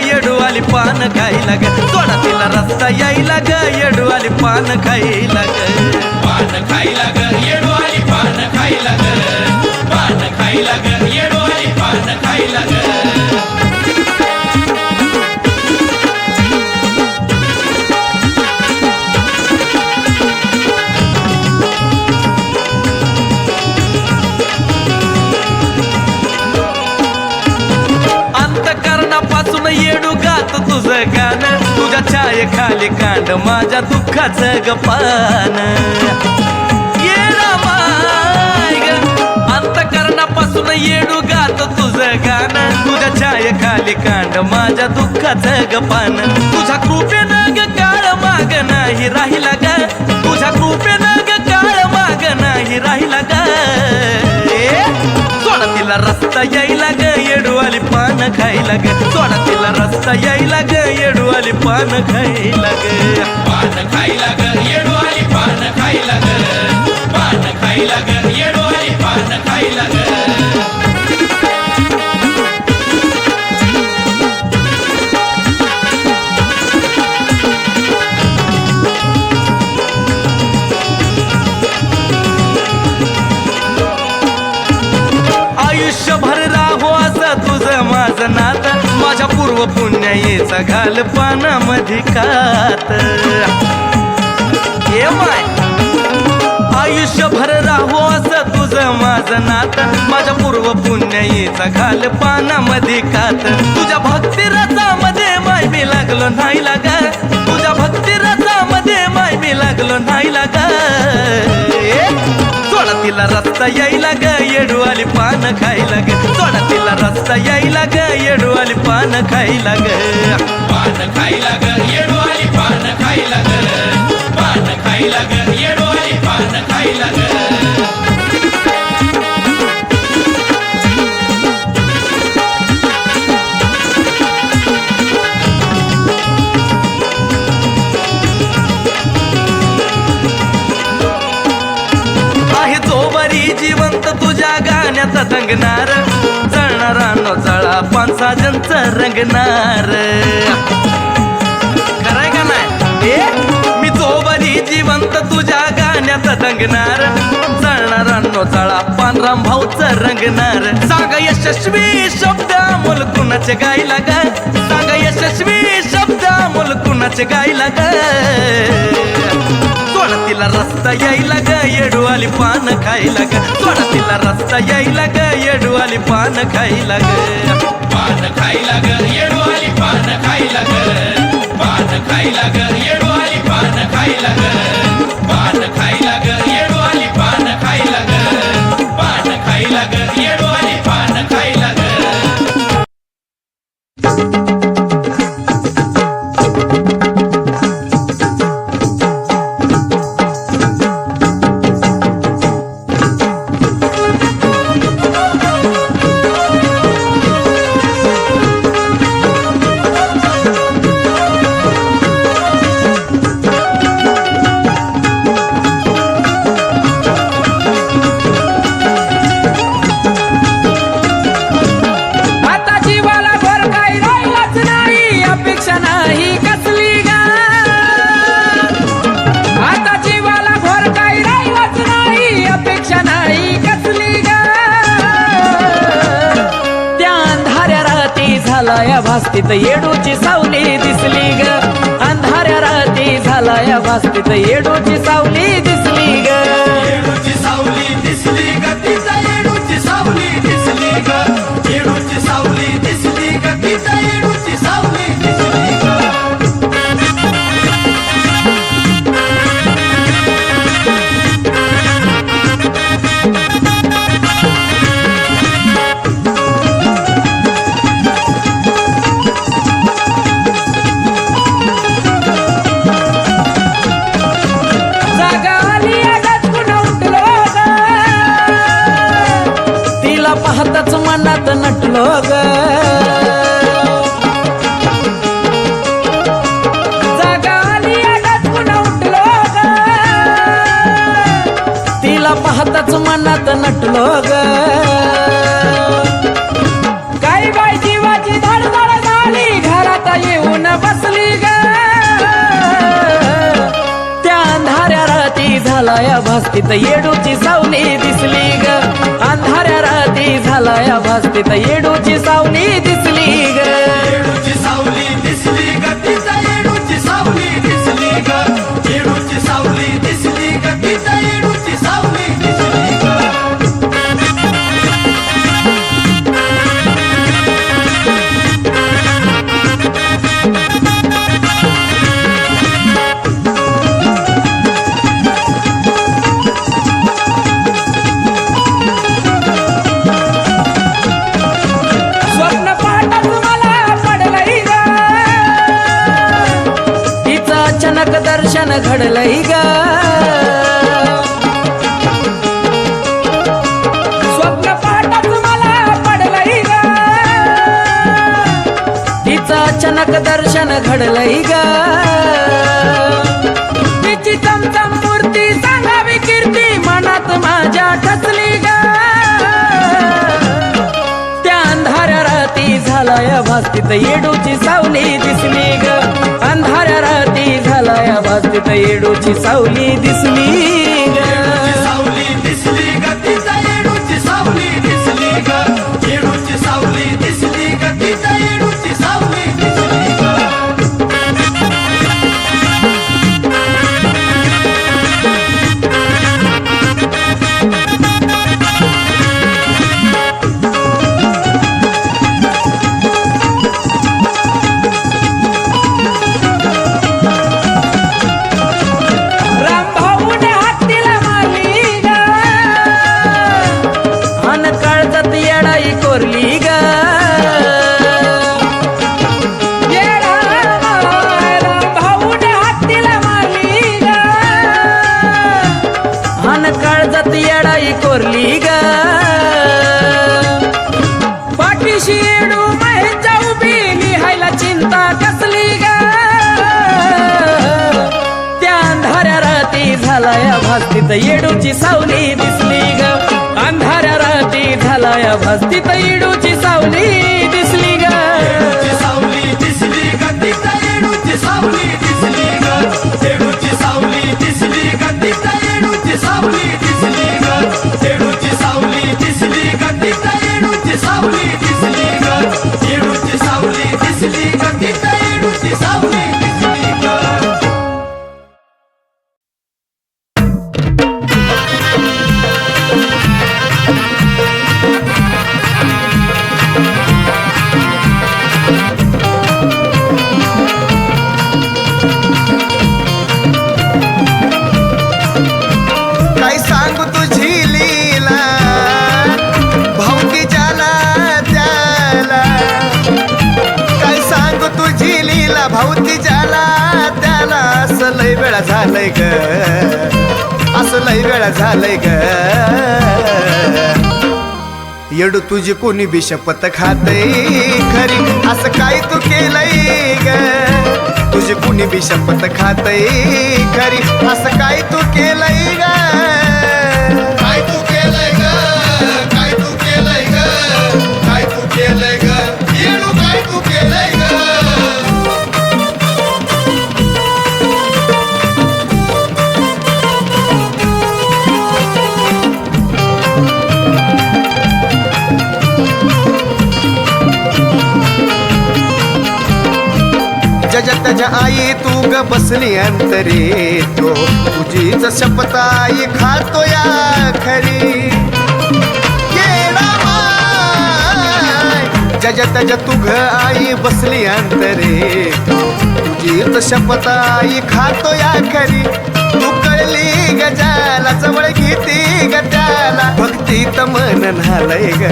रस्ता येडू आली पान खायला ग. सोडा तिला रस्ता यायला ग येडू आली पान खायला ग. पान खायला ग येडो आली पान खायला ग. पान खायला ग येडो आली पान खायला ग. तुझं गाणं तुझ्या छाये खाली कांड माझ्या दुःखाचं गपान अंतकरणापासून येडू गात तुझं गाणं तुझ्या छाये खाली कांड माझ्या दुःखाचं गपान तुझ्या कृपेनं ग काळ माग नाही राहिला ग. तुझ्या कृपेनं ग काळ माग नाही राहिला ग. सोडा तिला रस्ता यायला ग येडू आली पान खायला ग सोडा तिला रस्ता यायला ग येडू आली पान खायला ग पान खायला ग येडो आली पान खायला ग पान खायला ग पुण्याईचा घाल पानामध्ये कात. हे माय आयुष्यभर राहो असं तुझं माझं नात. माझ्या पूर्व पुण्याईचा घाल पानामध्ये कात. तुझ्या भक्ती रसामध्ये माय मी लागलो नाही लागा तुझ्या भक्ती रसामध्ये माय मी लागलो नाही लाग सोडा तिला रस्ता यायला ग येडू आली पान खायला ग. सोडा तिला रस्ता यायला ग येडू आली पान खायला ग. पान खायला ग येडू आली पान खायला ग. पान खायला ग येडू आली पान खायला ग. पाण्याचा गाण्याचा दंगणार जळणारा नो जळा पानसाजनच रंगणार. खरंय का नाही? ए मी जोबरी जिवंत तुझ्या गाण्याचा दंगणार जळणारा नो जळा पानराम भाऊच रंगणार. सांग यशस्वी शब्द अमोल कुणाचे गायला ग? सांग यशस्वी शब्द अमोल कुणाचे गायला ग? सोडा तिला रस्ता यायला ग येडू आली पान खायला ग सोडा तिला रस्ता यायला ग येडू आली पान खायला ग पान खायला ग झालाय भास्तीत येडूची सावली दिसली ग. अंधाऱ्या राती झालाय भास्तीत येडूची सावली दिसली ग. अचानक घडलंय ग. स्वप्न पाहता तुम्हाला पडलंय ग. तिचं अचानक दर्शन घडलंय ग. तिची चमचम मूर्ती सांगावी कीर्ती मनात माझ्या ठसली ग. त्या अंधाऱ्या राती झालाय भास्तीत येडूची सावली दिसली ग. झालाय येडूची सावली दिसली. सावली दिसली ग. अंधाऱ्या राती झालाया भस्ती तैडूची सावली दिसली ग. सावली दिसली ग. सावली दिसली गेडूची सावली दिसली ग. सावली दिसली गेडूची सावली दिसली ग. सावली दिसली गेडूची सावली दिसली ग. सावली गेला लीला भावती ज्याला त्याला असं लय वेळा झालंय ग. असं लय वेळा झालंय ग. येडू तुझी कोणी बी शपथ खातय खरी असं काय तू केलंय ग? तुझी कुणी बी शपथ खातय खरी असं काय तू केलंय ग? जज त्याच्या आई तू ग बसली अंतरी. तो तुझीच शपताई खातो या खरी. येडा माय. जज आई बसली अंतरे. तुझीच शपथ खातो या खरी. तू कळली गजाला जवळ घेती गजाला भक्तीत मन नालय ग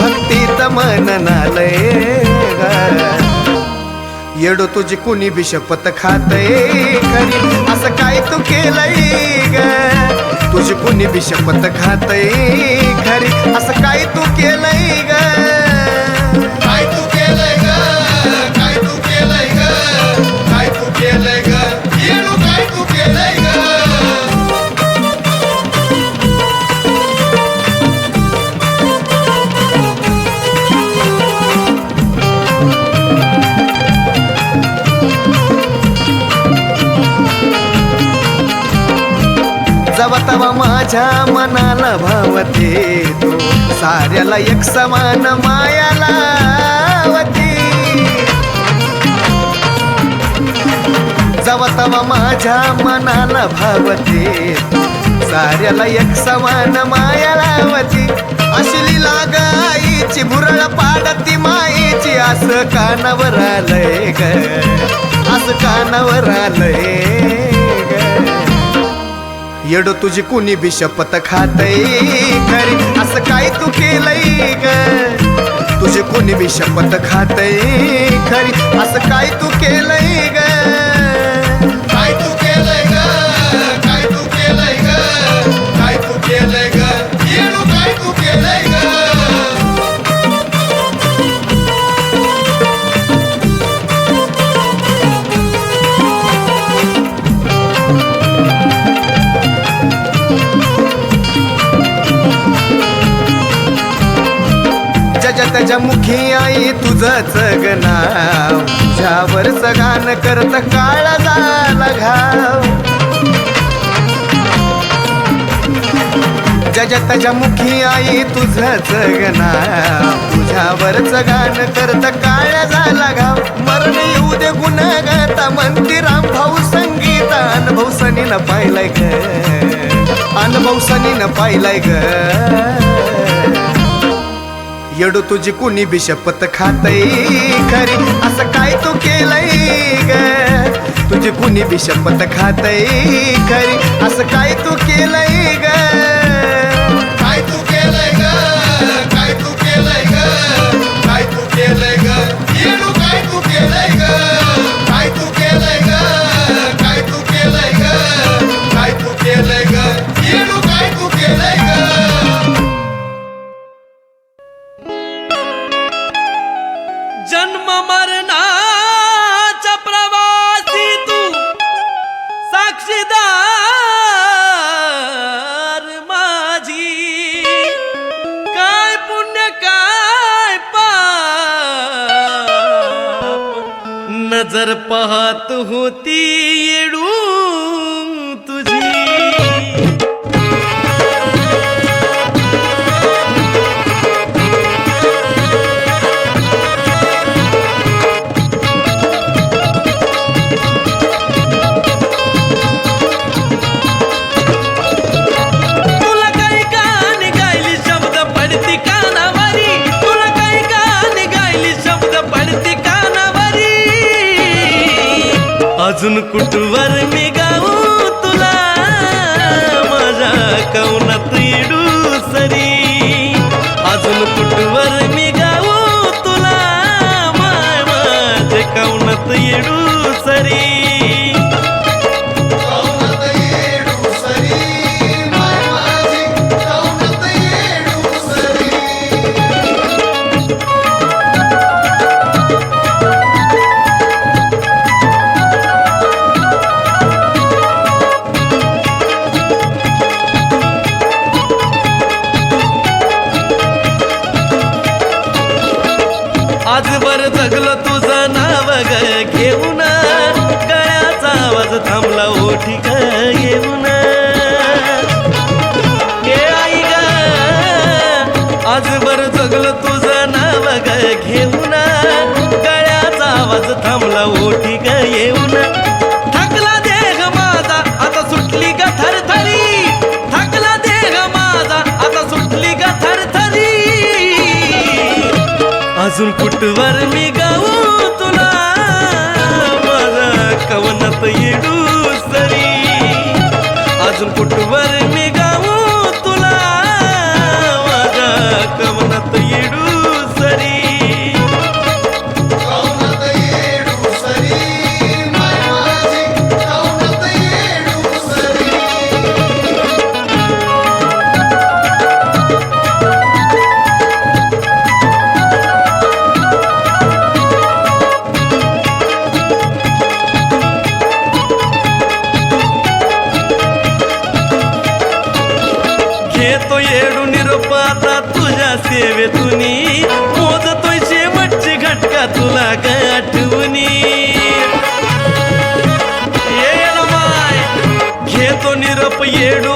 भक्तीत मन नालय ग. येडो तुझी कुणी बी शपथ खातय खरी. असं काय तू केलंय ग? तुझी कुणी बी शपथ खातय खरी. असं काय तू केलंय ग? माझ्या मनाला भावते तू. साऱ्याला एक समान मायाला जवा तवा माझ्या मनाला भावते साऱ्याला एक समान माया लावती. असली लाग आईची भुरळ पाडती माईची असं कानावर आलंय ग. असं कानावर आलंय. येडो तुझी कुणी बी शपथ खातय खरी असं काय तू केलंय ग? तुझे कोणी बी शपथ खातय खरी असं काय तू केलंय ग? तुझंच ग नाव. सगान करत काळा झाला घाव. जज त्याच्या मुखी आई तुझंच ग तुझ्यावर सगान गाणं करत काळा झाला घाव. मरण येऊ दे गुण गाता म्हणती राम भाऊ संगीता. अनुभव सनीनं पाहिलाय ग. अनुभव सनीनं पाहिलाय ग. येडू तुझी कुणी बी शपथ खातय खरी? असं काय तू केलंय ग? तुझी कुणी बी शपथ खातय खरी? असं काय तू केलंय ग? नजर पाहत होती अजून कुठवर मी गाऊ तुला? माझा कौन आजवर जगलो तुझं नाव ग घेऊन. गळ्याचा आवाज थांबला ओठी ग येऊन. थकला देह माझा आता सुटली ग थरथरी. थकला देह माझा आता सुटली ग थरथरी. अजून कुठवर मी गाऊ तुला? माझा कवनात येडू सरी अजून कुठवर तुझ्या सेवेतुनी मोजतोय शेवटची घटका तुला काय आठवणी ये ना माय घेतो निरोप येडू आता तुझ्या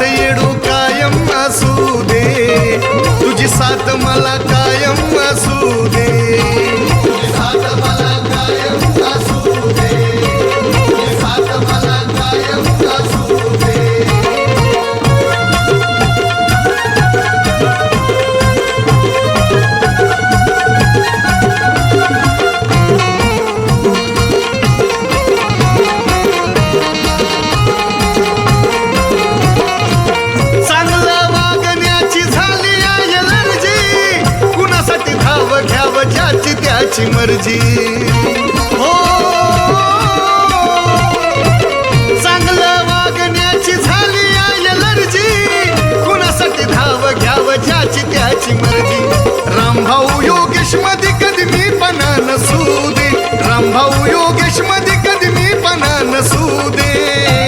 साथ येडू कायम असू दे. तुझी साथ मला कायम असू दे. त्याची मर्जी. हो. चांगलं वागण्याची झाली एलर्जी कुणासाठी धाव घ्याव ज्याची त्याची मर्जी. रामभाऊ योगेशमध्ये कधी मी पणा नसू दे रामभाऊ योगेशमध्ये कधी मी पणा नसू दे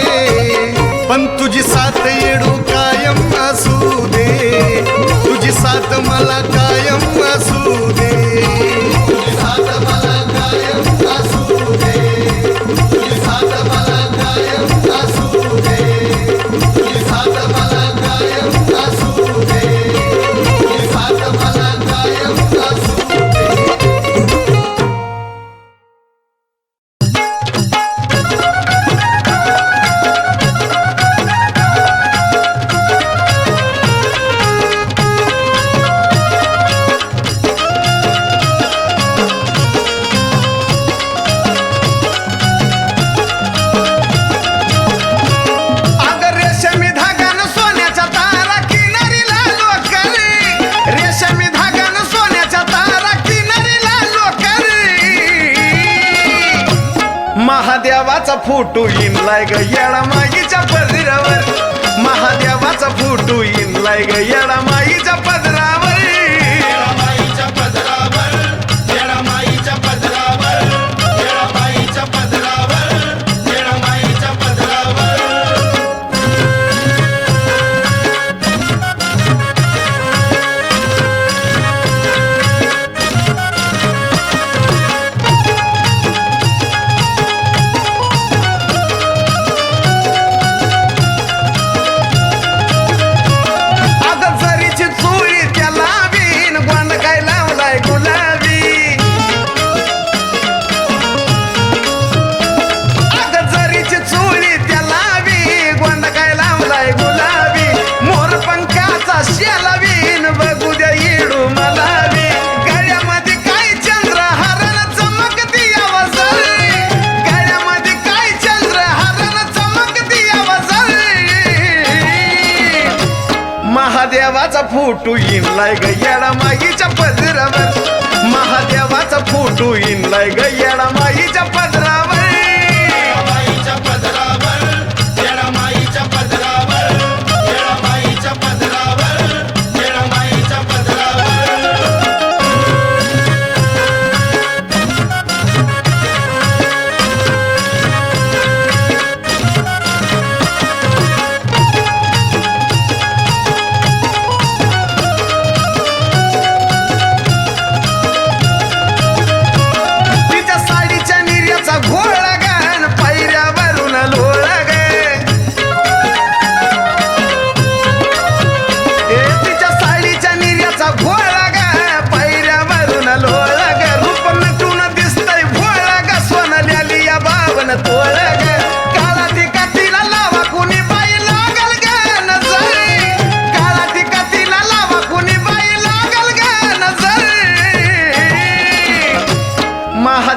महादेवाचा फोटो इनलाय ग येडा माईच्या पदरावर. महादेवाचा फोटो इनलाय ग येडा माईच्या पदरावर.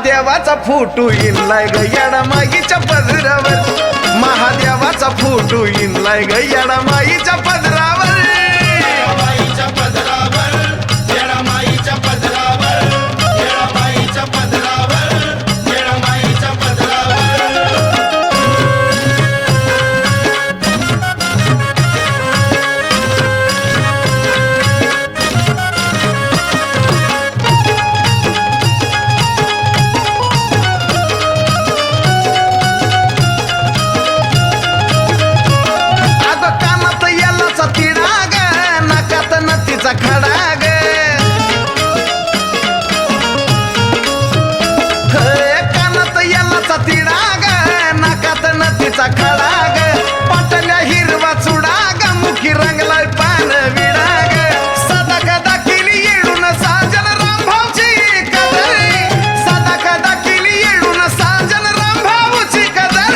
महादेवाचा फोटो इनलाय ग माईच्या पदरावर. महादेवाचा फोटो इनलाय ग माईच्या पदरावर. मिरचीचा खळा ग हिरवा चुडा ग मुखी रंगलाय पान विडा ग सदा कदा केली येडून साजन रामभाऊची कदर. सदक कदा केली येडून साजन रामभाऊची कदर.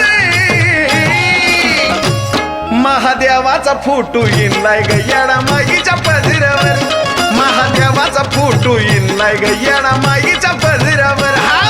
महादेवाचा फोटो येणलाय ग येडा माईच्या पदरावर. महादेवाचा फोटो येणलाय ग येडा माईच्या पदरावर. हा